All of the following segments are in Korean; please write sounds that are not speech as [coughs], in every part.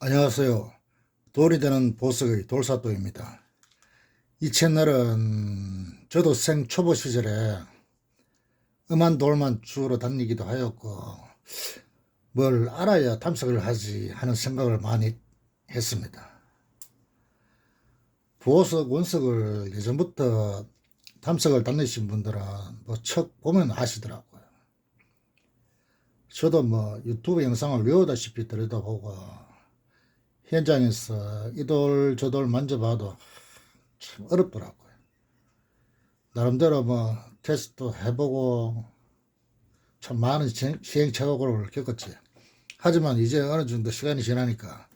안녕하세요. 돌이 되는 보석의 돌사또입니다. 이 채널은 저도 생 초보 시절에 음한 돌만 주로 다니기도 하였고 뭘 알아야 탐색을 하지 하는 생각을 많이 했습니다. 보석, 원석을 예전부터 탐색을 다니신 분들은 뭐 척 보면 아시더라고요. 저도 뭐 유튜브 영상을 외우다시피 들여다보고 현장에서 이돌 저돌 만져봐도 참 어렵더라고요. 나름대로 뭐 테스트 해보고 참 많은 시- 시행착오를 겪었지. 하지만 이제 어느 정도 시간이 지나니까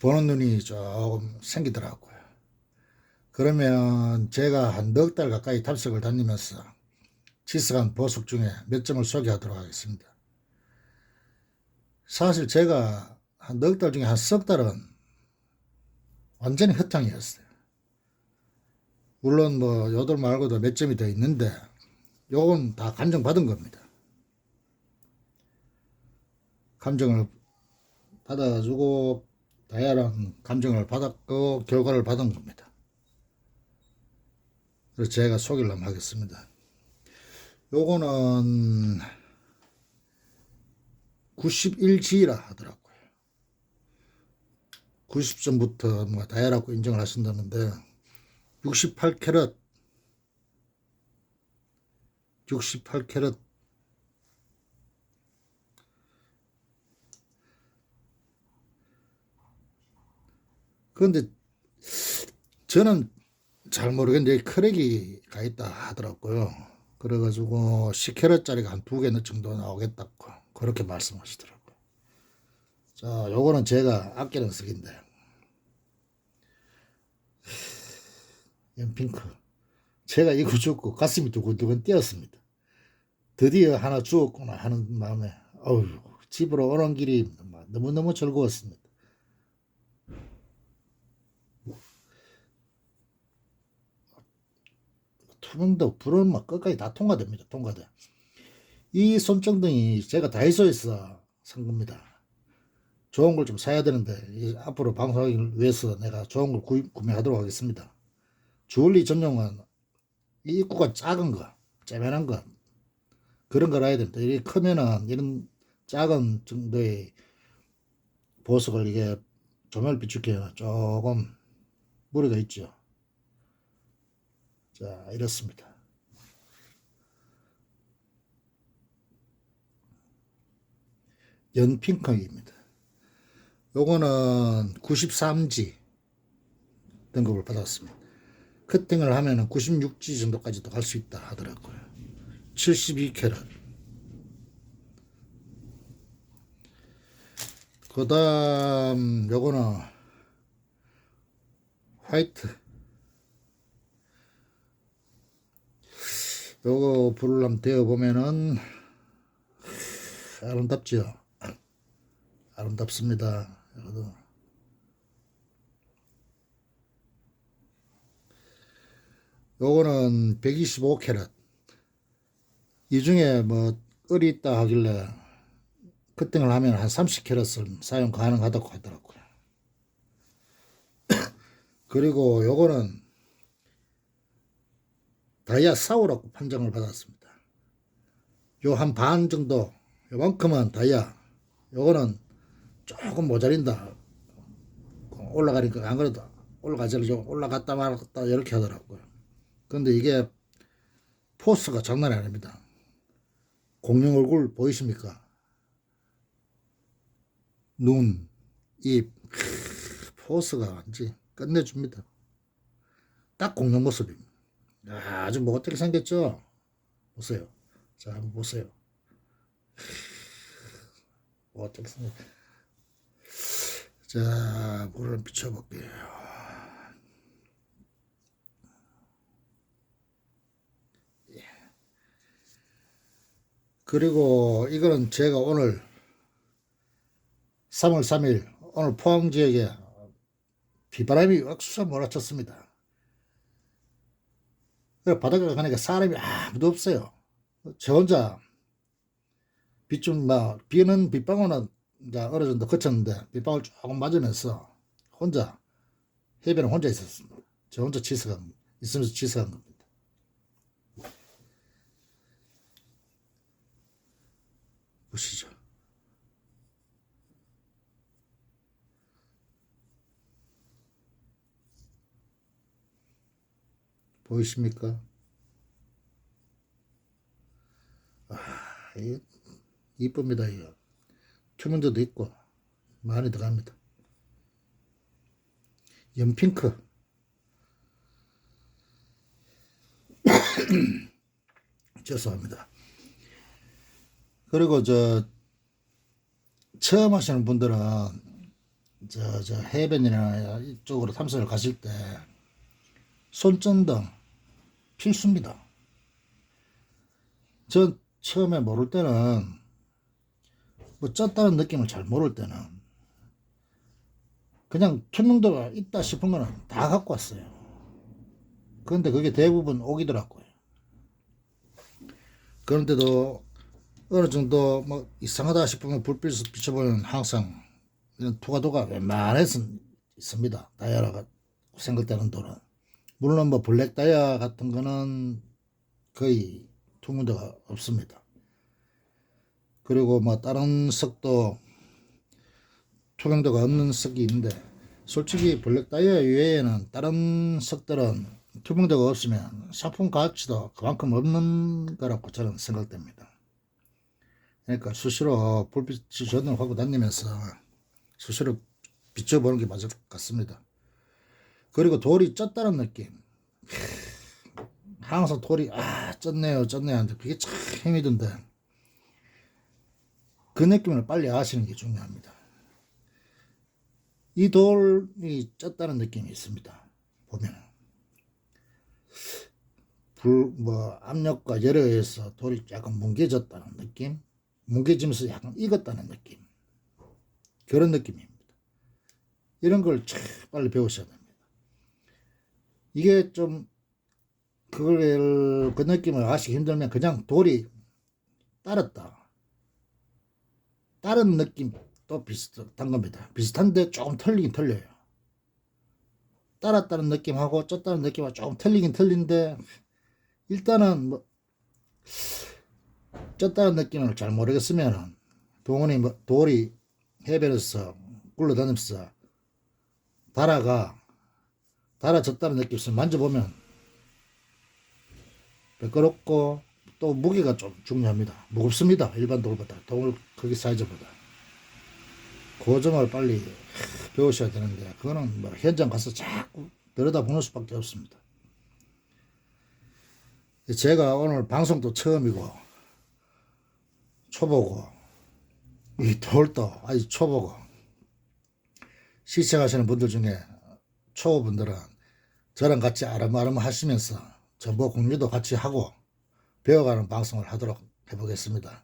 보는 눈이 조금 생기더라고요. 그러면 제가 한 넉 달 가까이 탐색을 다니면서 지스간 보석 중에 몇 점을 소개하도록 하겠습니다. 사실 제가 한 넉 달 중에 한 석 달은 완전히 헛탕이었어요. 물론 뭐 요들 말고도 몇 점이 더 있는데 요건 다 감정받은 겁니다. 감정을 받아가지고 다양한 감정을 받았고 결과를 받은 겁니다. 그래서 제가 소개를 한번 하겠습니다. 요거는 91G라 하더라고요. 90점부터 뭔가 다해라고 인정을 하신다는데 68캐럿 68캐럿 그런데 저는 잘 모르겠는데 크랙이 가 있다 하더라고요. 그래가지고 10캐럿짜리가 한 두 개 정도 나오겠다고 그렇게 말씀하시더라고요. 자, 요거는 제가 아끼는 색인데 연핑크 제가 이거 죽고 가슴이 두근두근 뛰었습니다. 드디어 하나 주었구나 하는 마음에 어휴 집으로 오는 길이 너무너무 즐거웠습니다. 투명도 불은 막 끝까지 다 통과됩니다. 통과돼. 이 손정등이 제가 다이소에서 산 겁니다. 좋은 걸 좀 사야 되는데 이 앞으로 방송하기 위해서 내가 좋은 걸 구입, 구매하도록 하겠습니다. 주얼리 전용은 이 입구가 작은 거, 째면한 거 그런 걸 해야 됩니다. 이게 크면은 이런 작은 정도의 보석을 이게 조명을 비추기에 조금 무리가 있죠. 자, 이렇습니다. 연핑크입니다. 요거는 93G 등급을 받았습니다. 커팅을 하면은 96G 정도까지도 갈 수 있다 하더라고요. 72캐럿. 그 다음, 요거는 화이트. 요거 불을 한번 데워보면은 아름답죠? 아름답습니다. 요거는 125캐럿. 이 중에 뭐 을이 있다 하길래 커팅을 하면 한 30캐럿을 사용 가능하다고 하더라고요. [coughs] 그리고 요거는 다이아 사우라고 판정을 받았습니다. 요 한 반 정도, 요만큼은 다이아, 요거는 조금 모자린다. 올라가니까 안 그래도 올라가지를 좀 올라갔다 말았다 이렇게 하더라고요. 근데 이게 포스가 장난이 아닙니다. 공룡 얼굴 보이십니까? 눈, 입, 크, 포스가 완전 끝내줍니다. 딱 공룡 모습입니다. 아주 뭐 어떻게 생겼죠? 보세요. 자, 한번 보세요. 뭐 어떻게 생겼 자, 물을 비춰볼게요. 예. 그리고 이거는 제가 오늘 3월 3일 오늘 포항 지역에 비바람이 억수로 몰아쳤습니다. 바닷가 가니까 사람이 아무도 없어요. 저 혼자 빗좀 막 비는 빗방울은 이제 어느 정도 거쳤는데 빗방울 조금 맞으면서 혼자 해변에 혼자 있었습니다. 저 혼자 치석한 있으면서 치석한 겁니다. 보시죠. 보이십니까? 아, 이 이쁩니다, 이거. 투명도도 있고, 많이 들어갑니다. 연핑크. [coughs] 죄송합니다. 그리고 저, 처음 하시는 분들은, 저, 저, 해변이나 이쪽으로 탐색을 가실 때, 손전등 필수입니다. 전 처음에 모를 때는 뭐 쪘다는 느낌을 잘 모를 때는 그냥 투명도가 있다 싶은 거는 다 갖고 왔어요. 그런데 그게 대부분 오기더라고요. 그런데도 어느 정도 뭐 이상하다 싶으면 불빛을 비춰보면 항상 이런 투과도가 웬만해서 있습니다. 다이아라가 생각되는 돌은. 물론 뭐 블랙 다이아 같은 거는 거의 투명도가 없습니다. 그리고 뭐 다른 석도 투명도가 없는 석이 있는데 솔직히 블랙 다이아 외에는 다른 석들은 투명도가 없으면 상품 가치도 그만큼 없는 거라고 저는 생각됩니다. 그러니까 수시로 불빛이 전을 하고 다니면서 수시로 비춰보는 게 맞을 것 같습니다. 그리고 돌이 쪘다는 느낌. [laughs] 항상 돌이 아 쪘네요 쪘네요 하는데 그게 참 힘이 든데 그 느낌을 빨리 아시는 게 중요합니다. 이 돌이 쪘다는 느낌이 있습니다. 보면 불 뭐 압력과 열에 의해서 돌이 약간 뭉개졌다는 느낌, 뭉개지면서 약간 익었다는 느낌 그런 느낌입니다. 이런 걸참 빨리 배우셔야 됩니다. 이게 좀 그걸 그 느낌을 아시기 힘들면 그냥 돌이 따랐다. 다른 느낌 또 비슷한 겁니다. 비슷한데 조금 틀리긴 틀려요. 따랐다는 느낌하고 쪘다는 느낌하고 조금 틀리긴 틀린데 일단은 뭐 쪘다는 느낌을 잘 모르겠으면 동원이 뭐 돌이 해변에서 굴러다니면서 달아가 달아졌다는 있으면 만져보면 매끄럽고 또 무게가 좀 중요합니다. 무겁습니다. 일반 돌보다 돌 크기 사이즈보다 그 점을 빨리 배우셔야 되는데 그거는 뭐 현장 가서 자꾸 들여다보는 수밖에 없습니다. 제가 오늘 방송도 처음이고 초보고 이 돌도 아주 초보고 시청하시는 분들 중에 초보분들은 저랑 같이 아름아름 하시면서 정보 공유도 같이 하고 배워가는 방송을 하도록 해보겠습니다.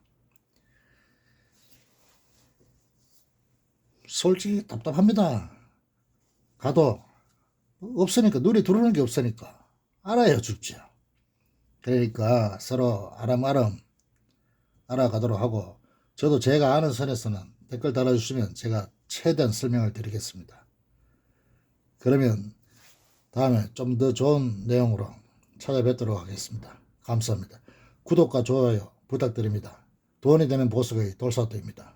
솔직히 답답합니다. 가도 없으니까 눈이 들어오는 게 없으니까 알아야 죽죠. 그러니까 서로 아름아름 알아가도록 하고 저도 제가 아는 선에서는 댓글 달아주시면 제가 최대한 설명을 드리겠습니다. 그러면 다음에 좀 더 좋은 내용으로 찾아뵙도록 하겠습니다. 감사합니다. 구독과 좋아요 부탁드립니다. 돈이 되는 보석의 돌사도입니다.